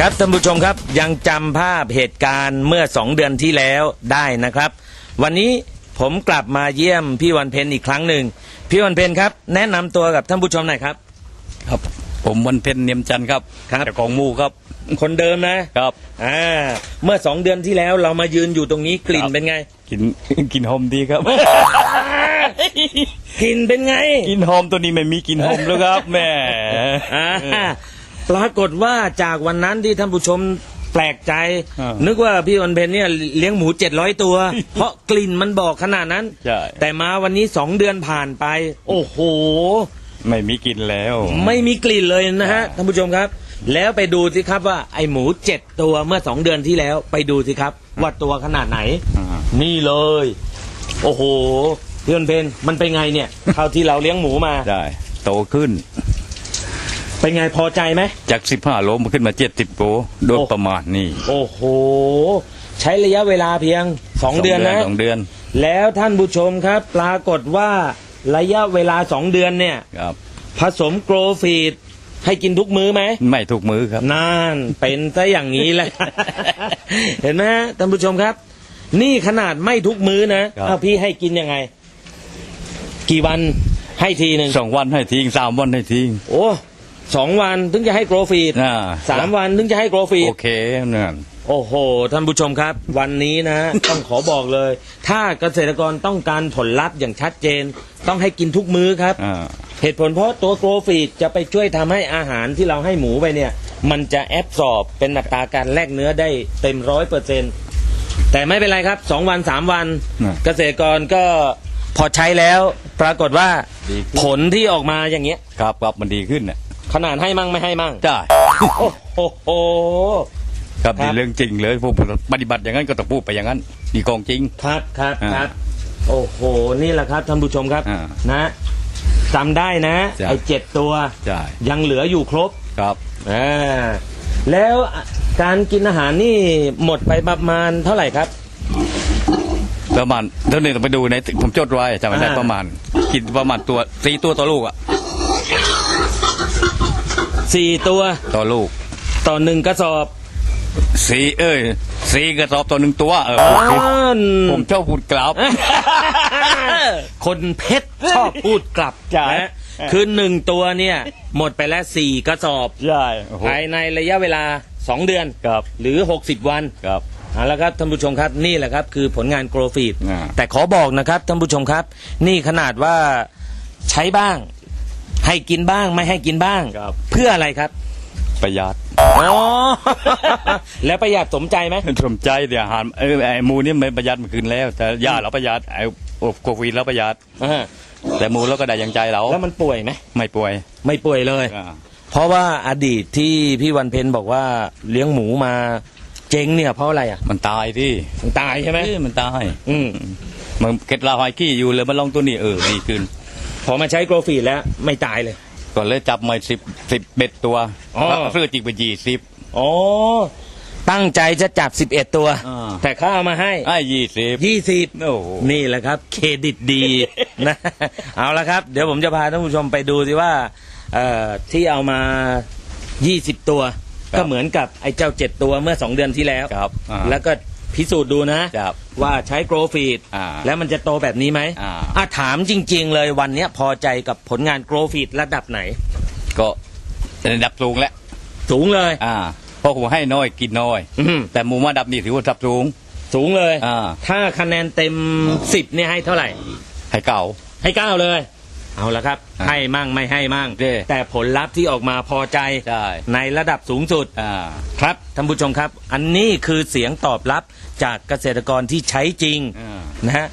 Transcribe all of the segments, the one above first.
ครับท่านผู้ชมครับยังจำภาพเหตุการณ์เมื่อสองเดือนที่แล้วได้นะครับ วันนี้ผมกลับมาเยี่ยมพี่วันเพ็ญอีกครั้งหนึ่งพี่วันเพ็ญครับ แนะนำตัวกับท่านผู้ชมหน่อยครับ ครับ ผมวันเพ็ญเนียมจันทร์ครับครับ เจ้าของหมูครับคนเดิมนะครับ อ่าเมื่อสองเดือนที่แล้วเรามายืนอยู่ตรงนี้กลิ่นครับ เป็นไงกิน กินหอมดีครับ กลิ่นเป็นไงกินหอมตัวนี้ไม่มีกินหอมแล้วครับแม่ อ่า ปรากฏว่าจากวันนั้นที่ท่านผู้ชมแปลกใจ อ่านึนึกว่าพี่วันเพ็ญเนี่ยเลี้ยงหมูเจ็ดร้อยตัว เพราะกลิ่นมันบอกขนาดนั้น ใช่ แต่มาวันนี้สองเดือนผ่านไป โอ้โห ไม่มีกินแล้ว ไม่มีกลิ่นเลยนะฮะอ่าท่านผู้ชมครับ แล้วไปดูสิครับว่าไอหมูเจ็ดตัวเมื่อสองเดือนที่แล้วไปดูสิครับ ว่าตัวขนาดไหน อ่า นี่เลย โอ้โหพี่วันเพ็ญมันเป็นไงเนี่ยคราวที่เราเลี้ยงหมูมา ได้ โตขึ้น เป็นไงพอใจไหม จากสิบห้าโลมาขึ้นมาเจ็ดสิบโลโดยโอ้ ประมาณนี่โอ้โห ใช้ระยะเวลาเพียงสองเดือนนะ สองเดือนแล้วท่านผู้ชมครับ ปรากฏว่าระยะเวลาสองเดือนเนี่ย ครับ ผสมโกรฟีดให้กินทุกมื้อไหม ไม่ถูกมือครับนั่นเป็นซะอย่างนี้แหละ เห็นไหมฮะท่านผู้ชมครับ นี่ขนาดไม่ทุกมื้อนะครับ อ้าวพี่ให้กินยังไง กี่วันให้ทีหนึ่งสองวันให้ทิ้งสามวันให้ทิ้งโอ้ สองวันถึงจะให้โกรฟีดอ่า สามวันถึงจะให้โกรฟีด โอเคนั่นโอ้โห ท่านผู้ชมครับ วันนี้นะ ต้องขอบอกเลย ถ้าเกษตรกรต้องการผลลัพธ์อย่างชัดเจน ต้องให้กินทุกมื้อครับ อ่า เหตุผลเพราะตัวโกรฟีดจะไปช่วยทำให้อาหารที่เราให้หมูไปเนี่ย มันจะแอบสอบเป็นอัตราการแลกเนื้อได้เต็มร้อยเปอร์เซ็นแต่ไม่เป็นไรครับสองวันสามวันน่ะเกษตรกรก็พอใช้แล้ว ปรากฏว่าดีขึ้น ผลที่ออกมาอย่างเงี้ย ครับครับมันดีขึ้นน่ะ ขนาดให้มั่งไม่ให้มั่งได้โอ้โห ครับครับ นี่เรื่องจริงเลยผมปฏิบัติอย่างนั้นก็ต้องพูดไปอย่างนั้นนี่ของจริง ครับครับอ่าครับโอ้โหนี่แหละครับท่านผู้ชมครับอ่านะจำได้นะจ้ะไอ้เจ็ดตัวใช่ ยังเหลืออยู่ครบครับ อ่าแล้วการกินอาหารนี่หมดไปประมาณเท่าไหร่ครับ ประมาณเท่านี้ต้องไปดูในผมจดไว้จำไม่ได้อ่า ประมาณ กินประมาณตัวสี่ตัวต่อลูกอะ สี่ตัวต่อลูก ต่อหนึ่งกระสอบสี่เอ้ยสี่กระสอบต่อหนึ่งตัวเอออ้ผมานผมชอบพูดกลับ คนเพชรชอบพูดกลับใช่นะคือหนึ่งตัวเนี่ย หมดไปแล้วสี่กระสอบใช่ภายในระยะเวลาสองเดือนครับหรือหกสิบวันครับเอาละครับท่านผู้ชมครับนี่แหละครับ คือผลงานโกรฟีดอ่าแต่ขอบอกนะครับท่านผู้ชมครับ นี่ขนาดว่าใช้บ้าง ให้กินบ้างไม่ให้กินบ้าง ครับ เพื่ออะไรครับประหยัดอ๋อ แล้วประหยัดสมใจไหมสมใจเดี๋ยวอาหารเออไอ้หมูนี่ไม่ประหยัดมันคืนแล้ว แต่ยาเราประหยัดไอ้โอ้โควิดเราประหยัด อ่าแต่หมูเราก็ได้อย่างใจเราแล้วมันป่วยไหมไม่ป่วยไม่ป่วยเลย อ่าเพราะว่าอดีตที่พี่วันเพ็ญบอกว่าเลี้ยงหมูมาเจ๊งเนี่ยเพราะอะไรอะมันตายที่มันตายใช่ไหมเอ้ยมันตาย อืมมันเก็ดลาหอยขี้อยู่เลยมันลองตัวนี้เออดีขึ้น พอมาใช้โกรฟีดแล้วไม่ตายเลย ก็เลยจับมาสิบสิบเบ็ดตัวอ๋อเพื่อจิกไปยี่สิบอ๋อ ตั้งใจจะจับ 11 ตัวอ่าแต่เขาเอามาให้ ไอ้ยี่สิบ ยี่สิบโอ้โห นี่แหละครับ เครดิตดี นะ เอาละครับ เดี๋ยวผมจะพาท่านผู้ชมไปดูสิว่าเอ่อที่เอามา 20 ตัว ก็เหมือนกับไอ้เจ้า 7 ตัวเมื่อ 2 เดือนที่แล้ว ครับอ่าแล้วก็ พิสูจน์ดูนะ ครับว่าใช้โกรฟีดอ่าแล้วมันจะโตแบบนี้ไหมอ่า อะถามจริง ๆ เลยวันเนี้ยพอใจกับผลงานโกรฟีดระดับไหน ก็ระดับสูงแล้วสูงเลย อ่าเพราะผมให้น้อยกินน้อย อืมแต่หมูมาดับนี่ถือว่าทับสูง สูงเลย อ่า ถ้าคะแนนเต็ม10เนี่ยให้เท่าไหร่ ให้เก่าให้เก้าเลย เอาละครับ อะให้มั่งไม่ให้มั่งเด้ แต่ผลลัพธ์ที่ออกมาพอใจใช่ในระดับสูงสุด อ่า ครับท่านผู้ชมครับ อันนี้คือเสียงตอบรับจากเกษตรกรที่ใช้จริงอ่า นะฮะ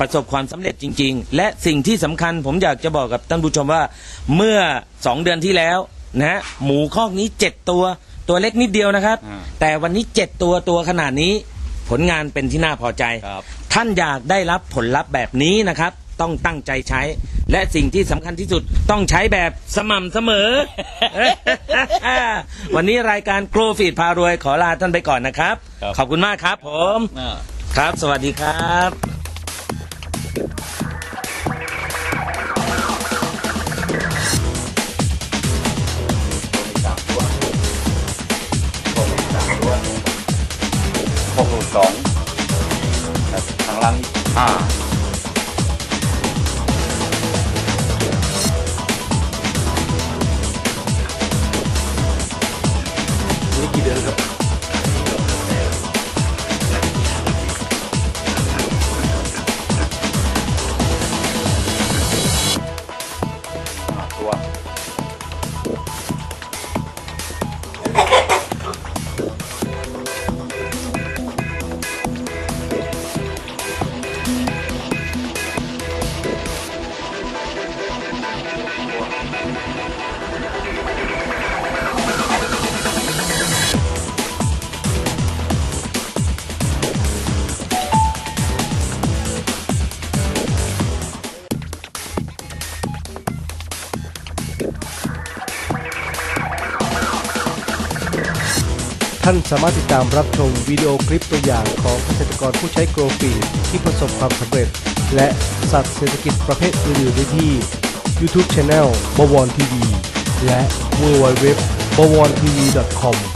ประสบความสำเร็จจริง ๆ และสิ่งที่สำคัญผมอยากจะบอกกับท่านผู้ชมว่า เมื่อสองเดือนที่แล้วนะฮะหมูคอกนี้เจ็ดตัว ตัวเล็กนิดเดียวนะครับ อ่าแต่วันนี้เจ็ดตัวตัวขนาดนี้ ผลงานเป็นที่น่าพอใจ ครับ ท่านอยากได้รับผลลัพธ์แบบนี้นะครับ ต้องตั้งใจใช้ และสิ่งที่สำคัญที่สุดต้องใช้แบบสม่ำเสมอ วันนี้รายการโครฟีดพารวยขอลาท่านไปก่อนนะครับ ครับ ขอบคุณมากครับผม อ่า ครับ สวัสดีครับสองครับทางล่างอีกอ่า ท่านสามารถติดตามรับชมวิดีโอคลิปตัวอย่างของเกษตรกรผู้ใช้โกรฟีที่ประสบความสำเร็จ และสัตว์เศรษฐกิจประเภทอื่นๆได้ที่ YouTube Channel บวรทีวีและ w w w b w r t v c o m